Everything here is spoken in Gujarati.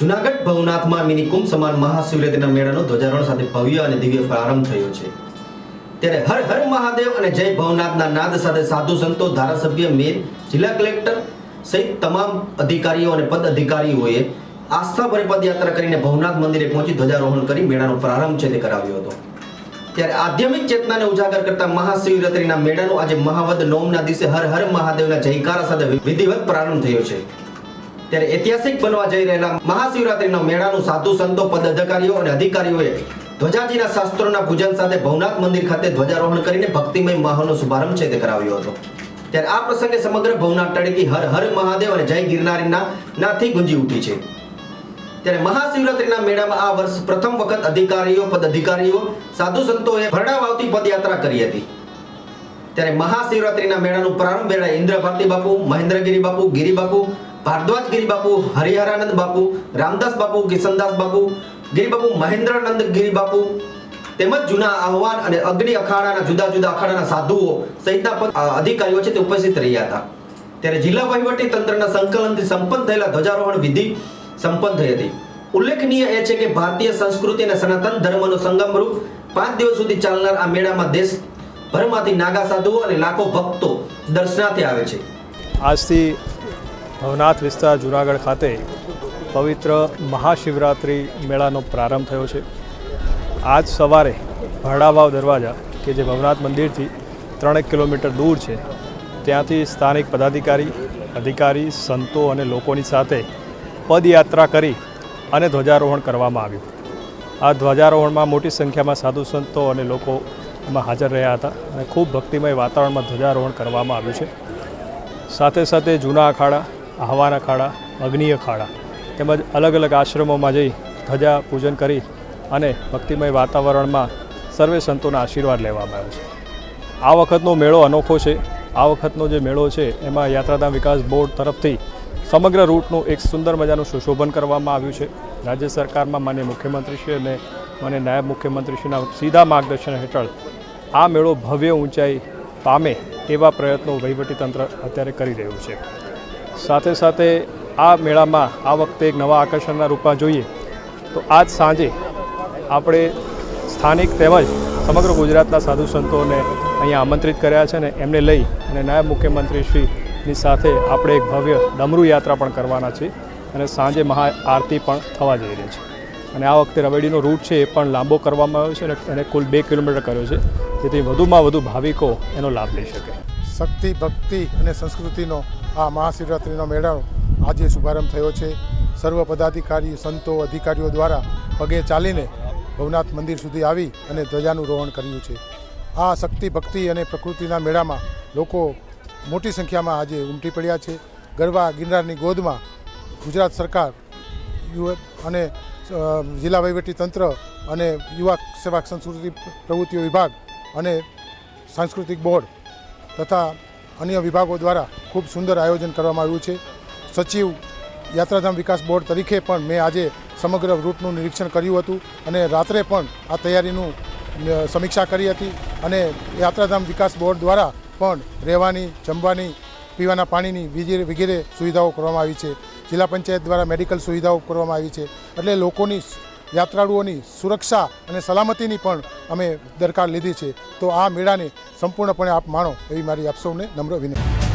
જુનાગઢ ભવનાથમાં મિનિકુંભ સમાન મહાશિવરાત્રિના મેળાનો ધ્વજારોહણ સાથે ભવ્ય અને દિવ્ય પ્રારંભ થયો છે. ત્યારે હર હર મહાદેવ અને જય ભવનાથના નાદ સાથે સાધુ સંતો, ધારાસભ્ય મેર જિલ્લા કલેક્ટર સહિત તમામ અધિકારીઓ અને પદ અધિકારીઓએ આસ્થાભરી પદયાત્રા કરીને ભવનાથ મંદિરે પહોંચી ધ્વજારોહણ કરી મેળાનો પ્રારંભ છે તે કરાવ્યો હતો. ત્યારે આધ્યાત્મિક ચેતનાને ઉજાગર કરતા મહાશિવરાત્રિના મેળાનો આજે મહાવદ નોમના દિવસે હર હર મહાદેવના જયકારા સાથે વિધિવત પ્રારંભ થયો છે. ત્યારે ઐતિહાસિક બનવા જઈ રહેલા મહાશિવરાત્રિનો મેળાનું સાધુ સંતો પદ અધિકારીઓ અને અધિકારીઓએ ધ્વજાજીના શાસ્ત્રોના પૂજન સાથે ભવનાથ મંદિર ખાતે ધ્વજારોહણ કરીને ભક્તિમય માહોલનો શુભારંભ છે તે કરાવ્યો હતો. ત્યારે આ પ્રસંગે સમગ્ર ભવનાથ તળેકી હર હર મહાદેવ અને જય ગિરનારીના નાથી ગુંજી ઉઠી છે. ત્યારે મહાશિવરાત્રીના મેળામાં આ વર્ષ પ્રથમ વખત અધિકારીઓ પદ અધિકારીઓ સાધુ સંતોએ ભરડા વાવતી પદયાત્રા કરી હતી. ત્યારે મહાશિવરાત્રીના મેળાનું પ્રારંભ વેળાએ ઇન્દ્ર ભારતી બાપુ, મહેન્દ્રગીરી બાપુ, ગિરી બાપુ ભારદ્વાજ, ગિરી બાપુ, હરિહરાનંદ બાપુ, રામદાસ બાપુ, કિશનદાસ બાપુ ગિરિબાપુ મહેન્દ્રનંદ ગિરિબાપુ ગિરી બાપુ તેમજ જૂના આહવાન અને અગ્નિ અખાડાના, જુદા જુદા અખાડાના સાધુઓ સહિતના અધિકારીઓ છે તે ઉપસ્થિત રહ્યા હતા. ત્યારે જિલ્લા વહીવટી તંત્રના સંકલનથી સંપન્ન થયેલા ધ્વજારોહણ વિધિ સંપન્ન થઈ હતી. ઉલ્લેખનીય એ છે કે ભારતીય સંસ્કૃતિ અને સનાતન ધર્મનો સંગમ રૂપ પાંચ દિવસ સુધી ચાલનાર આ મેળામાં દેશભરમાંથી નાગા સાધુઓ અને લાખો ભક્તો દર્શનાર્થે આવે છે. આજથી ભવનાથ વિસ્તાર જુનાગઢ ખાતે પવિત્ર મહાશિવરાત્રિ મેળાનો પ્રારંભ થયો છે. આજ સવારે ભાડાવાવ દરવાજા કે જે ભવનાથ મંદિરથી ત્રણેક કિલોમીટર દૂર છે, ત્યાંથી સ્થાનિક પદાધિકારી, અધિકારી, સંતો અને લોકોની સાથે પદયાત્રા કરી અને ધ્વજારોહણ કરવામાં આવ્યું. આ ધ્વજારોહણમાં મોટી સંખ્યામાં સાધુ સંતો અને લોકો એમાં હાજર રહ્યા હતા અને ખૂબ ભક્તિમય વાતાવરણમાં ધ્વજારોહણ કરવામાં આવ્યું છે. સાથે સાથે જૂના અખાડા આહવાન અખાડા અગ્નિ અખાડા તેમજ અલગ અલગ આશ્રમોમાં જઈ ધજા પૂજન કરી અને ભક્તિમય વાતાવરણમાં સર્વે સંતોના આશીર્વાદ લેવામાં આવ્યો છે. આ વખતનો મેળો અનોખો છે. આ વખતનો જે મેળો છે, એમાં યાત્રાધામ વિકાસ બોર્ડ તરફથી સમગ્ર રૂટનું એક સુંદર મજાનું સુશોભન કરવામાં આવ્યું છે. રાજ્ય સરકારમાં માન્ય મુખ્યમંત્રીશ્રી અને માન્ય નાયબ મુખ્યમંત્રીશ્રીના સીધા માર્ગદર્શન હેઠળ આ મેળો ભવ્ય ઊંચાઈ પામે એવા પ્રયત્નો વહીવટીતંત્ર અત્યારે કરી રહ્યું છે. સાથે સાથે આ મેળામાં આ વખતે એક નવા આકર્ષણના રૂપમાં જોઈએ તો આજ સાંજે આપણે સ્થાનિક તેમજ સમગ્ર ગુજરાતના સાધુ સંતોને અહીંયા આમંત્રિત કર્યા છે ને એમને લઈ અને નાયબ મુખ્યમંત્રીશ્રીની સાથે આપણે એક ભવ્ય ડમરૂ યાત્રા પણ કરવાના છીએ અને સાંજે મહા આરતી પણ થવા જઈ રહી છે. અને આ વખતે રવેડીનો રૂટ છે એ પણ લાંબો કરવામાં આવ્યો છે અને કુલ બે કિલોમીટર કર્યો છે. જેથી વધુમાં વધુ ભાવિકો એનો લાભ લઈ શકે. શક્તિ, ભક્તિ અને સંસ્કૃતિનો આ મહાશિવરાત્રિનો મેળાનો આજે શુભારંભ થયો છે. સર્વ પદાધિકારી સંતો, અધિકારીઓ દ્વારા પગે ચાલીને ભવનાથ મંદિર સુધી આવી અને ધ્વજાનું રોહણ કર્યું છે. આ શક્તિ, ભક્તિ અને પ્રકૃતિના મેળામાં લોકો મોટી સંખ્યામાં આજે ઉમટી પડ્યા છે. ગરવા ગિરનારની ગોદમાં ગુજરાત સરકાર અને જિલ્લા તંત્ર અને યુવા સેવા સંસ્કૃતિ પ્રવૃત્તિઓ વિભાગ અને સાંસ્કૃતિક બોર્ડ તથા અન્ય વિભાગો દ્વારા ખૂબ સુંદર આયોજન કરવામાં આવ્યું છે. સચિવ યાત્રાધામ વિકાસ બોર્ડ તરીકે પણ મેં આજે સમગ્ર રૂટનું નિરીક્ષણ કર્યું હતું અને રાત્રે પણ આ તૈયારીનું સમીક્ષા કરી હતી અને યાત્રાધામ વિકાસ બોર્ડ દ્વારા પણ રહેવાની, જમવાની, પીવાના પાણીની વગેરે વગેરે સુવિધાઓ કરવામાં આવી છે. જિલ્લા પંચાયત દ્વારા મેડિકલ સુવિધાઓ કરવામાં આવી છે. એટલે લોકોની યાત્રાળુઓની સુરક્ષા અને સલામતીની પણ અમે દરકાર લીધી છે. તો આ મેળાને સંપૂર્ણપણે આપ માણો એવી મારી આપ સૌને નમ્ર વિનંતી.